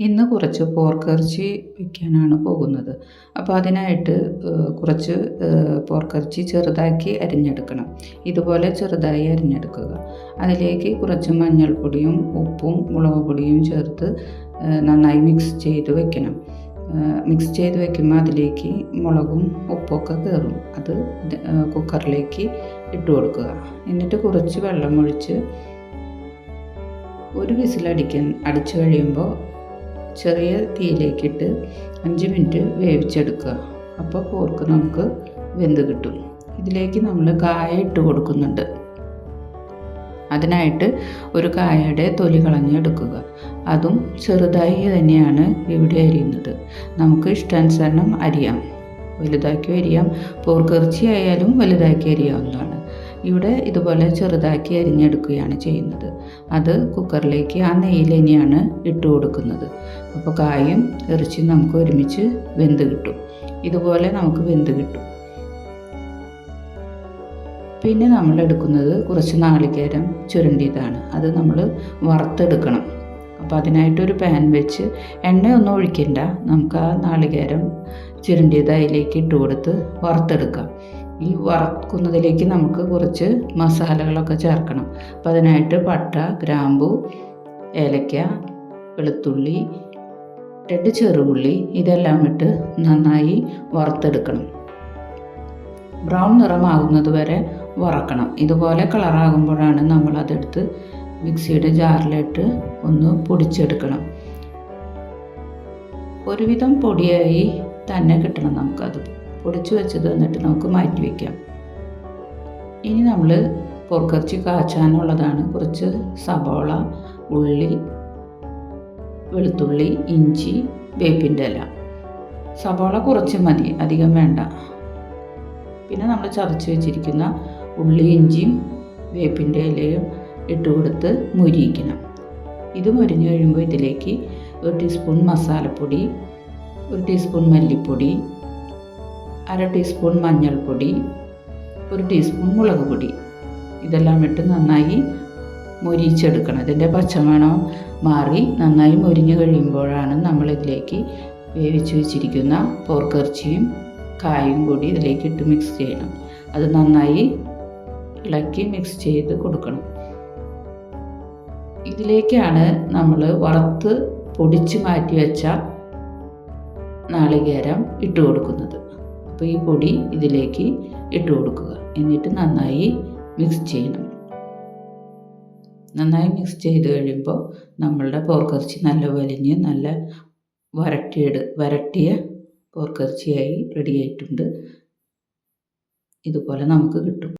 ഇന്ന് കുറച്ച് പോർക്കിറച്ചി വയ്ക്കാനാണ് പോകുന്നത്. അപ്പോൾ അതിനായിട്ട് കുറച്ച് പോർക്കിറച്ചി ചെറുതാക്കി അരിഞ്ഞെടുക്കണം. ഇതുപോലെ ചെറുതായി അരിഞ്ഞെടുക്കുക. അതിലേക്ക് കുറച്ച് മഞ്ഞൾപ്പൊടിയും ഉപ്പും മുളക് പൊടിയും ചേർത്ത് നന്നായി മിക്സ് ചെയ്ത് വെക്കണം. മിക്സ് ചെയ്ത് വെക്കുമ്പോൾ അതിലേക്ക് മുളകും ഉപ്പൊക്കെ കയറും അത് കുക്കറിലേക്ക് ഇട്ട് കൊടുക്കുക. എന്നിട്ട് കുറച്ച് വെള്ളം ഒഴിച്ച് ഒരു വിസിലടിക്കാൻ അടിച്ചു കഴിയുമ്പോൾ ചെറിയ തീയിലേക്കിട്ട് അഞ്ച് മിനിറ്റ് വേവിച്ചെടുക്കുക. അപ്പോൾ പോർക്ക് നമുക്ക് വെന്ത് കിട്ടും. ഇതിലേക്ക് നമ്മൾ കായ ഇട്ട് കൊടുക്കുന്നുണ്ട്. അതിനായിട്ട് ഒരു കായയുടെ തൊലി കളഞ്ഞെടുക്കുക. അതും ചെറുതായി തന്നെയാണ് ഇവിടെ അരിയുന്നത്. നമുക്ക് ഇഷ്ടാനുസരണം അരിയാം. വലുതാക്കി അരിയാം. പോർക്കിറച്ചി ആയാലും വലുതാക്കി അരിയാവുന്നതാണ്. ഇവിടെ ഇതുപോലെ ചെറുതാക്കി അരിഞ്ഞെടുക്കുകയാണ് ചെയ്യുന്നത്. അത് കുക്കറിലേക്ക് ആ നെയ്യിൽ ഇട്ട് കൊടുക്കുന്നത്. അപ്പോൾ കായും ഇറച്ചിയും നമുക്ക് ഒരുമിച്ച് വെന്ത് കിട്ടും. ഇതുപോലെ നമുക്ക് വെന്ത് കിട്ടും. പിന്നെ നമ്മൾ എടുക്കുന്നത് കുറച്ച് നാളികേരം ചുരണ്ടിയതാണ്. അത് നമ്മൾ വറുത്തെടുക്കണം. അപ്പോൾ അതിനായിട്ടൊരു പാൻ വെച്ച് എണ്ണയൊന്നും ഒഴിക്കണ്ട. നമുക്ക് ആ നാളികേരം ചുരണ്ടിയത് അതിലേക്ക് ഇട്ട് കൊടുത്ത് വറുത്തെടുക്കാം. ഈ വറക്കുന്നതിലേക്ക് നമുക്ക് കുറച്ച് മസാലകളൊക്കെ ചേർക്കണം. അപ്പം അതിനായിട്ട് പട്ട ഗ്രാമ്പു ഏലക്ക വെളുത്തുള്ളി രണ്ട് ചെറുപുള്ളി ഇതെല്ലാം ഇട്ട് നന്നായി വറുത്തെടുക്കണം. ബ്രൗൺ നിറമാകുന്നത് വരെ വറക്കണം. ഇതുപോലെ കളറാകുമ്പോഴാണ് നമ്മളതെടുത്ത് മിക്സിയുടെ ജാറിലിട്ട് ഒന്ന് പൊടിച്ചെടുക്കണം. ഒരുവിധം പൊടിയായി തന്നെ കിട്ടണം നമുക്കത് പൊടിച്ചു വെച്ചത് എന്നിട്ട് നമുക്ക് മാറ്റി വയ്ക്കാം ഇനി നമ്മൾ പൊറക്കറച്ചി കാച്ചാനുള്ളതാണ്. കുറച്ച് സബോള ഉള്ളി വെളുത്തുള്ളി ഇഞ്ചി വേപ്പിന്റെ ഇല. സബോള കുറച്ച് മതി അധികം വേണ്ട. പിന്നെ നമ്മൾ ചതച്ച് വെച്ചിരിക്കുന്ന ഉള്ളി ഇഞ്ചിയും വേപ്പിന്റെ ഇലയും ഇട്ട് കൊടുത്ത് മുരിയിക്കണം. ഇത് മുരിഞ്ഞ് കഴിയുമ്പോൾ ഇതിലേക്ക് ഒരു ടീസ്പൂൺ മസാലപ്പൊടി ഒരു ടീസ്പൂൺ മല്ലിപ്പൊടി അര ടീസ്പൂൺ മഞ്ഞൾപ്പൊടി ഒരു ടീസ്പൂൺ മുളക് പൊടി. ഇതെല്ലാം ഇട്ട് നന്നായി മൊരിച്ചെടുക്കണം. ഇതിന്റെ പച്ചമണം മാറി നന്നായി മൊരിഞ്ഞ് കഴിയുമ്പോഴാണ് നമ്മളിതിലേക്ക് വേവിച്ച് വെച്ചിരിക്കുന്ന പോർക്കിറച്ചിയും കായും കൂടി ഇതിലേക്ക് ഇട്ട് മിക്സ് ചെയ്യണം. അത് നന്നായി ഇളക്കി മിക്സ് ചെയ്ത് കൊടുക്കണം. ഇതിലേക്കാണ് നമ്മൾ വറുത്ത് പൊടിച്ച് മാറ്റി വെച്ച നാളികേരം ഇട്ട് കൊടുക്കുന്നത്. അപ്പോൾ ഈ പൊടി ഇതിലേക്ക് ഇട്ട് കൊടുക്കുക. എന്നിട്ട് നന്നായി മിക്സ് ചെയ്യണം. നന്നായി മിക്സ് ചെയ്ത് കഴിയുമ്പോൾ നമ്മളുടെ പോർക്കിറച്ചി നല്ല വലിഞ്ഞ് നല്ല വരട്ടിയെടു വരട്ടിയ പോർക്കിറച്ചിയായി റെഡിയായിട്ടുണ്ട് ഇതുപോലെ നമുക്ക് കിട്ടും.